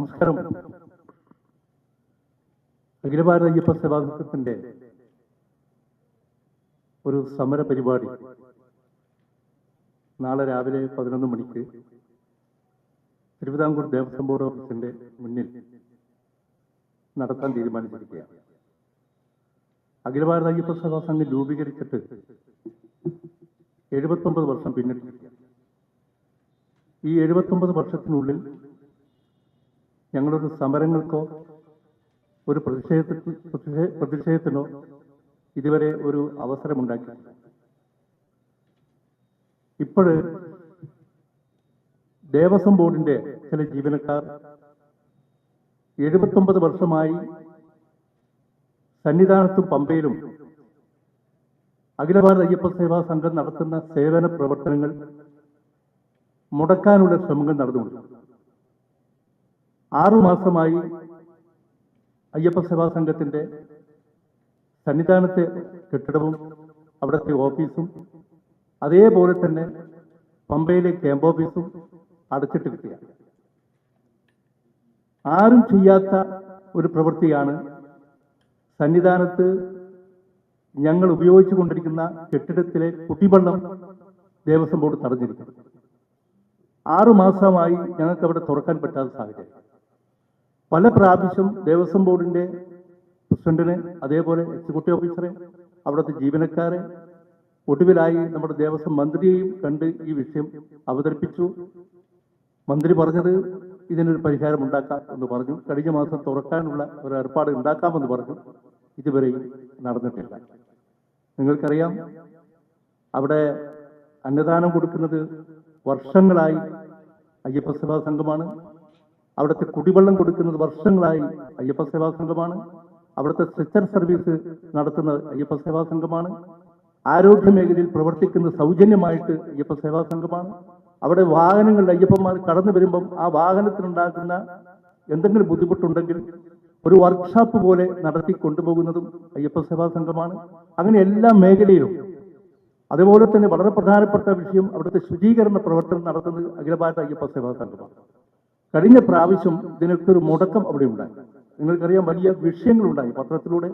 നമസ്കാരം. അഖില ഭാരത അയ്യപ്പ സേവാസത്തിന്റെ ഒരു സമര പരിപാടി നാളെ രാവിലെ പതിനൊന്ന് മണിക്ക് തിരുവിതാംകൂർ ദേവസ്വം ബോർഡ് ഓഫീസിന്റെ മുന്നിൽ നടത്താൻ തീരുമാനിച്ചിരിക്കുകയാണ്. അഖില ഭാരത അയ്യപ്പ സംഘം രൂപീകരിച്ചിട്ട് എഴുപത്തൊമ്പത് വർഷം പിന്നിട്ടിരിക്കുകയാണ്. ഈ എഴുപത്തൊമ്പത് വർഷത്തിനുള്ളിൽ ഞങ്ങളൊരു സമരങ്ങൾക്കോ ഒരു പ്രതിഷേധത്തിൽ പ്രതിഷേ- പ്രതിഷേധത്തിനോ ഇതുവരെ ഒരു അവസരമുണ്ടാക്കി. ഇപ്പോഴ് ദേവസ്വം ബോർഡിന്റെ ചില ജീവനക്കാർ എഴുപത്തൊമ്പത് വർഷമായി സന്നിധാനത്തും പമ്പയിലും അഖില ഭാരത അയ്യപ്പ സേവാ സംഘം നടത്തുന്ന സേവന പ്രവർത്തനങ്ങൾ മുടക്കാനുള്ള ശ്രമങ്ങൾ നടന്നുകൊണ്ട് ആറുമാസമായി അയ്യപ്പ സേവാ സംഘത്തിന്റെ സന്നിധാനത്തെ കെട്ടിടവും അവിടുത്തെ ഓഫീസും അതേപോലെ തന്നെ പമ്പയിലെ ക്യാമ്പ് ഓഫീസും അടച്ചിട്ടിരിക്കുകയാണ്. ആരും ചെയ്യാത്ത ഒരു പ്രവൃത്തിയാണ് സന്നിധാനത്ത് ഞങ്ങൾ ഉപയോഗിച്ചു കൊണ്ടിരിക്കുന്ന കെട്ടിടത്തിലെ കുട്ടിവെള്ളം ദേവസ്വം ബോർഡ് തടഞ്ഞിരിക്കുന്നത്. ആറുമാസമായി ഞങ്ങൾക്ക് അവിടെ തുറക്കാൻ പറ്റാത്ത സാഹചര്യം. പല പ്രാവശ്യം ദേവസ്വം ബോർഡിന്റെ പ്രസിഡന്റിനെ അതേപോലെ എക്സിക്യൂട്ടീവ് ഓഫീസറെ അവിടുത്തെ ജീവനക്കാരെ ഒടുവിലായി നമ്മുടെ ദേവസ്വം മന്ത്രിയെയും കണ്ട് ഈ വിഷയം അവതരിപ്പിച്ചു. മന്ത്രി പറഞ്ഞത് ഇതിനൊരു പരിഹാരം ഉണ്ടാക്കാം എന്ന് പറഞ്ഞു. കഴിഞ്ഞ മാസം തുറക്കാനുള്ള ഒരു ഏർപ്പാട് ഉണ്ടാക്കാമെന്ന് പറഞ്ഞു. ഇതുവരെയും നടന്നിട്ടില്ല. നിങ്ങൾക്കറിയാം അവിടെ അന്നദാനം കൊടുക്കുന്നത് വർഷങ്ങളായി അയ്യപ്പസഭാ സംഘമാണ്. അവിടുത്തെ കുടിവെള്ളം കൊടുക്കുന്നത് വർഷങ്ങളായി അയ്യപ്പ സേവാ സംഘമാണ്. അവിടുത്തെ സ്ട്രെച്ചർ സർവീസ് നടത്തുന്നത് അയ്യപ്പ സേവാ സംഘമാണ്. ആരോഗ്യ മേഖലയിൽ പ്രവർത്തിക്കുന്ന സൗജന്യമായിട്ട് അയ്യപ്പ സേവാ സംഘമാണ്. അവിടെ വാഹനങ്ങളിൽ അയ്യപ്പന്മാർ കടന്നു വരുമ്പം ആ വാഹനത്തിനുണ്ടാക്കുന്ന എന്തെങ്കിലും ബുദ്ധിമുട്ടുണ്ടെങ്കിൽ ഒരു വർക്ക്ഷോപ്പ് പോലെ നടത്തി കൊണ്ടുപോകുന്നതും അയ്യപ്പ സേവാ സംഘമാണ്. അങ്ങനെ എല്ലാ മേഖലയിലും. അതുപോലെ തന്നെ വളരെ പ്രധാനപ്പെട്ട വിഷയം അവിടുത്തെ ശുചീകരണ പ്രവർത്തനം നടത്തുന്നത് അഖില ഭാരത അയ്യപ്പ സേവാ സംഘമാണ്. കഴിഞ്ഞ പ്രാവശ്യം ഇതിനൊക്കെ ഒരു മുടക്കം അവിടെ ഉണ്ടായി. നിങ്ങൾക്കറിയാം വലിയ വിഷയങ്ങളുണ്ടായി പത്രത്തിലൂടെ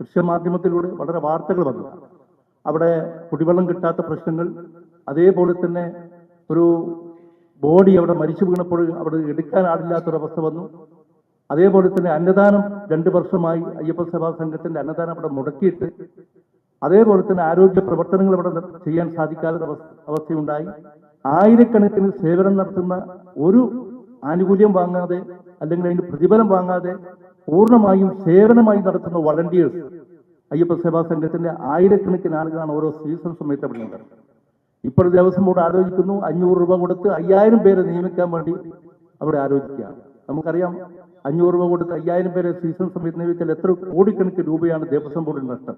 ദൃശ്യമാധ്യമത്തിലൂടെ വളരെ വാർത്തകൾ വന്നു. അവിടെ കുടിവെള്ളം കിട്ടാത്ത പ്രശ്നങ്ങൾ അതേപോലെ തന്നെ ഒരു ബോഡി അവിടെ മരിച്ചു വീണപ്പോൾ അവിടെ എടുക്കാൻ ആടില്ലാത്തൊരവസ്ഥ വന്നു. അതേപോലെ തന്നെ അന്നദാനം രണ്ട് വർഷമായി അയ്യപ്പ സഭാ സംഘത്തിന്റെ അന്നദാനം അവിടെ മുടക്കിയിട്ട് അതേപോലെ തന്നെ ആരോഗ്യ പ്രവർത്തനങ്ങൾ അവിടെ ചെയ്യാൻ സാധിക്കാത്ത അവസ്ഥ അവസ്ഥയുണ്ടായി. ആയിരക്കണക്കിന് സേവനം നടത്തുന്ന ഒരു ആനുകൂല്യം വാങ്ങാതെ അല്ലെങ്കിൽ അതിന് പ്രതിഫലം വാങ്ങാതെ പൂർണമായും സേവനമായി നടത്തുന്ന വളണ്ടിയേഴ്സ് അയ്യപ്പ സേവാ സംഘത്തിന്റെ ആയിരക്കണക്കിന് ആളുകളാണ് ഓരോ സീസൺ സമയത്ത് അവിടെ ഉണ്ട് ഇപ്പോൾ ദേവസ്വം ബോർഡ് ആലോചിക്കുന്നു അഞ്ഞൂറ് രൂപ കൊടുത്ത് അയ്യായിരം പേരെ നിയമിക്കാൻ വേണ്ടി അവിടെ ആലോചിക്കുകയാണ്. നമുക്കറിയാം അഞ്ഞൂറ് രൂപ കൊടുത്ത് അയ്യായിരം പേരെ സീസൺ സമയത്ത് നിയമിച്ചാൽ എത്ര കോടിക്കണക്കിന് രൂപയാണ് ദേവസ്വം ബോർഡിന് നഷ്ടം.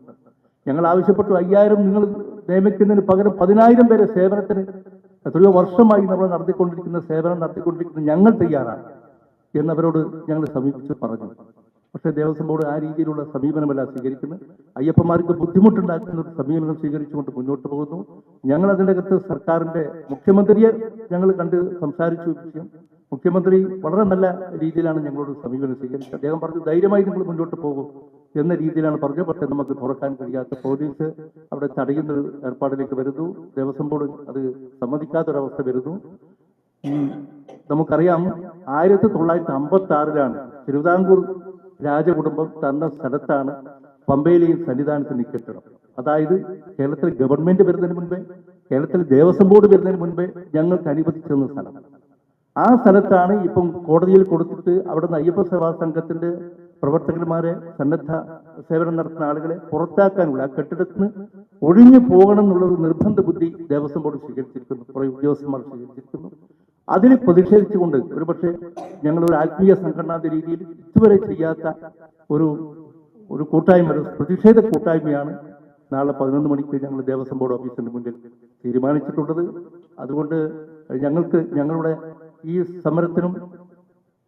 ഞങ്ങൾ ആവശ്യപ്പെട്ടു അയ്യായിരം നിങ്ങൾ നിയമിക്കുന്നതിന് പകരം പതിനായിരം പേരെ സേവനത്തിന് എത്രയോ വർഷമായി നമ്മൾ നടത്തിക്കൊണ്ടിരിക്കുന്ന സേവനം നടത്തിക്കൊണ്ടിരിക്കുന്ന ഞങ്ങൾ തയ്യാറാണ് എന്നവരോട് ഞങ്ങൾ സമീപിച്ച് പറഞ്ഞു. പക്ഷേ ദേവസ്വം ബോർഡ് ആ രീതിയിലുള്ള സമീപനമല്ല സ്വീകരിക്കുന്നത്. അയ്യപ്പന്മാർക്ക് ബുദ്ധിമുട്ടുണ്ടാക്കുന്ന ഒരു സമീപനം സ്വീകരിച്ചുകൊണ്ട് മുന്നോട്ട് പോകുന്നു. ഞങ്ങൾ അതിന്റെ അകത്ത് സർക്കാരിന്റെ മുഖ്യമന്ത്രിയെ ഞങ്ങൾ കണ്ട് സംസാരിച്ചു വിഷയം. മുഖ്യമന്ത്രി വളരെ നല്ല രീതിയിലാണ് ഞങ്ങളോട് സമീപനം സ്വീകരിച്ചത്. അദ്ദേഹം പറഞ്ഞു ധൈര്യമായി നിങ്ങൾ മുന്നോട്ട് പോകും. എന്ന രീതിയിലാണ് പറഞ്ഞത് പക്ഷെ നമുക്ക് തുറക്കാൻ കഴിയാത്ത പോലീസ് അവിടെ തടയുന്ന ഒരു ഏർപ്പാടിലേക്ക് വരുന്നു. ദേവസ്വം ബോർഡ് അത് സമ്മതിക്കാത്തൊരവസ്ഥ വരുന്നു. നമുക്കറിയാം ആയിരത്തി തൊള്ളായിരത്തി അമ്പത്തി ആറിലാണ് തിരുവിതാംകൂർ രാജകുടുംബം തന്ന സ്ഥലത്താണ് പമ്പയിലെയും സന്നിധാനത്തിന് കെട്ടിടം അതായത് കേരളത്തിൽ ഗവൺമെന്റ് വരുന്നതിന് മുൻപേ കേരളത്തിൽ ദേവസ്വം ബോർഡ് വരുന്നതിന് മുൻപേ ഞങ്ങൾക്ക് അനുവദിച്ചിരുന്ന സ്ഥലം. ആ സ്ഥലത്താണ് ഇപ്പം കോടതിയിൽ കൊടുത്തിട്ട് അവിടുന്ന് അയ്യപ്പ സേവാ സംഘത്തിന്റെ പ്രവർത്തകന്മാരെ സന്നദ്ധ സേവനം നടത്തുന്ന ആളുകളെ പുറത്താക്കാനുള്ള ആ കെട്ടിടത്തിന് ഒഴിഞ്ഞു പോകണം എന്നുള്ളൊരു നിർബന്ധ ബുദ്ധി ദേവസ്വം ബോർഡ് സ്വീകരിച്ചിരിക്കുന്നു. കുറെ ഉദ്യോഗസ്ഥന്മാർ സ്വീകരിച്ചിരിക്കുന്നു. അതിൽ പ്രതിഷേധിച്ചുകൊണ്ട് ഒരുപക്ഷെ ഒരു ആത്മീയ സംഘടനാ രീതിയിൽ ഇതുവരെ ചെയ്യാത്ത ഒരു ഒരു കൂട്ടായ്മ ഒരു പ്രതിഷേധ കൂട്ടായ്മയാണ് നാളെ പതിനൊന്ന് മണിക്ക് ഞങ്ങൾ ദേവസ്വം ബോർഡ് ഓഫീസിന്റെ മുന്നിൽ തീരുമാനിച്ചിട്ടുള്ളത്. അതുകൊണ്ട് ഞങ്ങൾക്ക് ഞങ്ങളുടെ ഈ സമരത്തിനും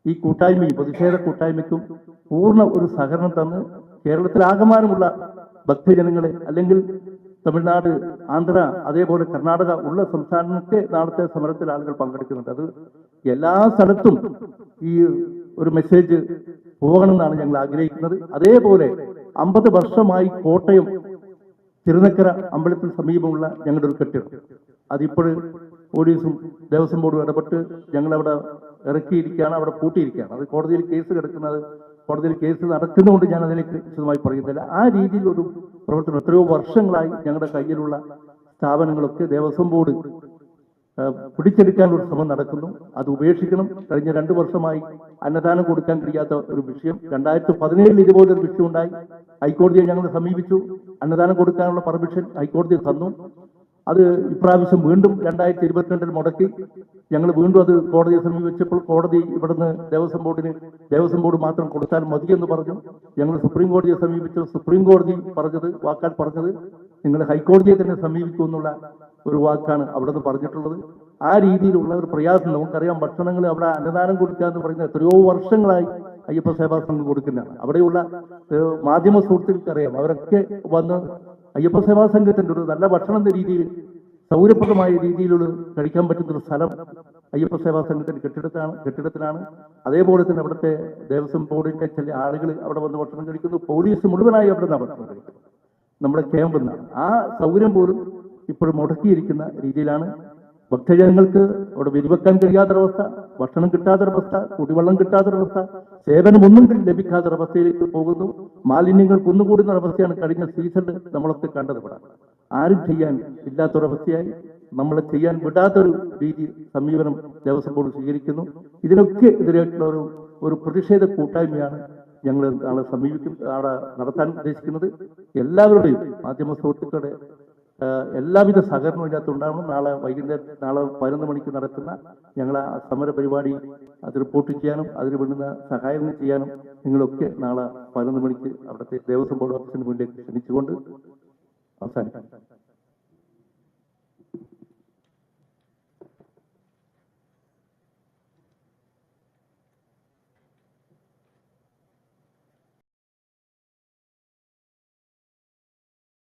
ഈ കൂട്ടായ്മയും പ്രതിഷേധ കൂട്ടായ്മയ്ക്കും പൂർണ ഒരു സഹകരണം തന്ന് കേരളത്തിലാകമാനമുള്ള ഭക്തജനങ്ങളെ അല്ലെങ്കിൽ തമിഴ്നാട് ആന്ധ്ര അതേപോലെ കർണാടക ഉള്ള സംസ്ഥാനത്തെ നാളത്തെ സമരത്തിൽ ആളുകൾ പങ്കെടുക്കുന്നുണ്ട്. അത് എല്ലാ സ്ഥലത്തും ഈ ഒരു മെസ്സേജ് പോകണമെന്നാണ് ഞങ്ങൾ ആഗ്രഹിക്കുന്നത്. അതേപോലെ അമ്പത് വർഷമായി കോട്ടയം തിരുനക്കര അമ്പലത്തിന് സമീപമുള്ള ഞങ്ങളുടെ ഒരു കെട്ടിടം. അതിപ്പോൾ പോലീസും ദേവസ്വം ബോർഡും ഇടപെട്ട് ഞങ്ങളവിടെ ഇറക്കിയിരിക്കുകയാണ് അവിടെ പൂട്ടിയിരിക്കുകയാണ്. അത് കോടതിയിൽ കേസ് കിടക്കുന്നത് കോടതിയിൽ കേസ് നടക്കുന്നതുകൊണ്ട് ഞാൻ അതിനെ വിശദമായി പറയുന്നില്ല. ആ രീതിയിലൊരു പ്രവർത്തനം എത്രയോ വർഷങ്ങളായി ഞങ്ങളുടെ കയ്യിലുള്ള സ്ഥാപനങ്ങളൊക്കെ ദേവസ്വം ബോർഡ് പിടിച്ചെടുക്കാൻ പിടിച്ചെടുക്കാനുള്ള ശ്രമം നടക്കുന്നു. അത് ഉപേക്ഷിക്കണം. കഴിഞ്ഞ രണ്ടു വർഷമായി അന്നദാനം കൊടുക്കാൻ കഴിയാത്ത ഒരു വിഷയം. രണ്ടായിരത്തി പതിനേഴിൽ ഇതുപോലൊരു വിഷയം ഉണ്ടായി. ഹൈക്കോടതിയെ ഞങ്ങൾ സമീപിച്ചു. അന്നദാനം കൊടുക്കാനുള്ള പെർമിഷൻ ഹൈക്കോടതി തന്നു. അത് ഇപ്രാവശ്യം വീണ്ടും രണ്ടായിരത്തി ഇരുപത്തിരണ്ടിൽ മുടക്കി. ഞങ്ങൾ വീണ്ടും അത് കോടതിയെ സമീപിച്ചപ്പോൾ കോടതി ഇവിടുന്ന് ദേവസ്വം ബോർഡിന് ദേവസ്വം ബോർഡ് മാത്രം കൊടുത്താൽ മതി എന്ന് പറഞ്ഞു. ഞങ്ങൾ സുപ്രീം കോടതിയെ സമീപിച്ചു. സുപ്രീം കോടതി പറഞ്ഞത് വാക്കാൽ പറഞ്ഞത് നിങ്ങൾ ഹൈക്കോടതിയെ തന്നെ സമീപിക്കൂ എന്നുള്ള ഒരു വാക്കാണ് അവിടെ നിന്ന് പറഞ്ഞിട്ടുള്ളത്. ആ രീതിയിലുള്ള ഒരു പ്രയാസം നമുക്കറിയാം. ഭക്ഷണങ്ങൾ അവിടെ അന്നദാനം കൊടുക്കുക എന്ന് പറയുന്നത് എത്രയോ വർഷങ്ങളായി അയ്യപ്പ സേവാ സംഘം കൊടുക്കുന്നതാണ്. അവിടെയുള്ള മാധ്യമ സുഹൃത്തുക്കൾക്കറിയാം. അവരൊക്കെ വന്ന് അയ്യപ്പ സേവാ സംഘത്തിന്റെ ഒരു നല്ല ഭക്ഷണം രീതിയിൽ സൗകര്യപ്രദമായ രീതിയിലുള്ള കഴിക്കാൻ പറ്റുന്ന ഒരു സ്ഥലം അയ്യപ്പ സേവാ സംഘത്തിന്റെ കെട്ടിടത്താണ് കെട്ടിടത്തിലാണ്. അതേപോലെ തന്നെ അവിടുത്തെ ദേവസ്വം ബോർഡിന്റെ ചില ആളുകൾ അവിടെ വന്ന് ഭക്ഷണം കഴിക്കുന്നു. പോലീസ് മുഴുവനായി അവിടെ നിന്ന് ഭക്ഷണം കഴിക്കുന്നു നമ്മുടെ ക്യാമ്പിൽ നിന്നാണ്. ആ സൗകര്യം പോലും ഇപ്പോഴും മുടക്കിയിരിക്കുന്ന രീതിയിലാണ് ഭക്തജനങ്ങൾക്ക് അവിടെ വിരിവെക്കാൻ കഴിയാത്തൊരവസ്ഥ ഭക്ഷണം കിട്ടാത്തൊരവസ്ഥ കുടിവെള്ളം കിട്ടാത്തൊരവസ്ഥ സേവനമൊന്നും ലഭിക്കാത്തൊരവസ്ഥയിലേക്ക് പോകുന്നു. മാലിന്യങ്ങൾ കുന്നുകൂടുന്ന അവസ്ഥയാണ് കഴിഞ്ഞ സീസണിൽ നമ്മളൊക്കെ കണ്ടത് ഇവിടെ. ആരും ചെയ്യാൻ ഇല്ലാത്തൊരവസ്ഥയായി. നമ്മളെ ചെയ്യാൻ വിടാത്തൊരു രീതി സമീപനം ദേവസ്വം ബോർഡ് സ്വീകരിക്കുന്നു. ഇതിനൊക്കെ എതിരായിട്ടുള്ള ഒരു ഒരു പ്രതിഷേധ കൂട്ടായ്മയാണ് ഞങ്ങൾ നാളെ സമീപിക്കും നാളെ നടത്താൻ ഉദ്ദേശിക്കുന്നത്. എല്ലാവരുടെയും മാധ്യമ സുഹൃത്തുക്കളുടെ എല്ലാവിധ സഹകരണവും ഇതിനകത്ത് ഉണ്ടാവണം. നാളെ വൈകുന്നേരം നാളെ പതിനൊന്ന് മണിക്ക് നടക്കുന്ന ഞങ്ങളെ സമര പരിപാടി അത് റിപ്പോർട്ട് ചെയ്യാനും അതിന് വേണ്ടുന്ന സഹായങ്ങൾ ചെയ്യാനും നിങ്ങളൊക്കെ നാളെ പതിനൊന്ന് മണിക്ക് അവിടുത്തെ ദേവസ്വം ബോർഡ് ഓഫീസിന് മുന്നിലേക്ക് ക്ഷണിച്ചുകൊണ്ട് അവസാനിക്കാം